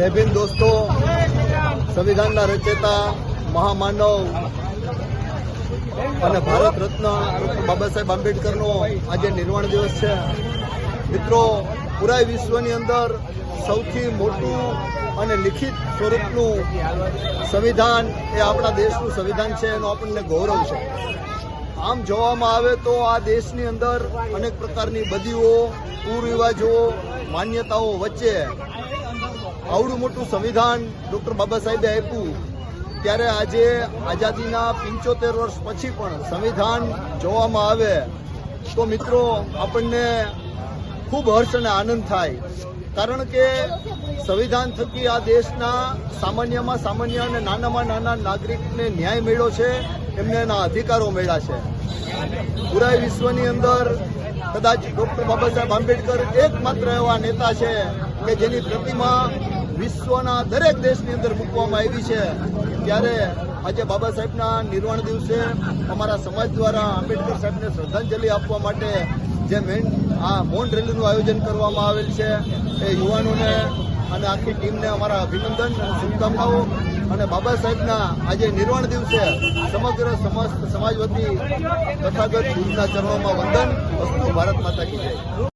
જય દોસ્તો. સંવિધાનના રચેતા મહામાનવ અને ભારત રત્ન બાબા સાહેબ આંબેડકરનો આજે નિર્વાણ દિવસ છે. મિત્રો પૂરા વિશ્વની અંદર સૌથી મોટું અને લિખિત સ્વરૂપનું સંવિધાન એ આપણા દેશનું સંવિધાન છે, એનો આપણને ગૌરવ છે. આમ જોવામાં આવે તો આ દેશની અંદર અનેક પ્રકારની બદીઓ, કુરિવાજો, માન્યતાઓ વચ્ચે આવડું મોટું સંવિધાન ડૉક્ટર બાબા સાહેબે આપ્યું. ત્યારે આજે આઝાદીના પંચોતેર વર્ષ પછી પણ સંવિધાન જોવામાં આવે તો મિત્રો આપણને ખૂબ હર્ષ અને આનંદ થાય. કારણ કે સંવિધાન થકી આ દેશના સામાન્યમાં સામાન્ય અને નાનામાં નાના નાગરિકને ન્યાય મળ્યો છે, એમને એના અધિકારો મળ્યા છે. પૂરા વિશ્વની અંદર કદાચ ડોક્ટર બાબા સાહેબ આંબેડકર એકમાત્ર એવા નેતા છે કે જેની પ્રતિમા વિશ્વના દરેક દેશની અંદર મૂકવામાં આવી છે. ત્યારે આજે બાબા સાહેબના નિર્વાણ દિવસે અમારા સમાજ દ્વારા આંબેડકર સાહેબને શ્રદ્ધાંજલિ આપવા માટે જે મેન આ મૌન રેલીનું આયોજન કરવામાં આવેલ છે, એ યુવાનોને અને આખી ટીમને અમારા અભિનંદન અને શુભકામનાઓ. અને બાબા સાહેબના આજે નિર્વાણ દિવસે સમગ્ર સમાજ વતી તથાગત ગુરુના ચરણોમાં વંદન. વસ્તુ ભારત માતા કી જય.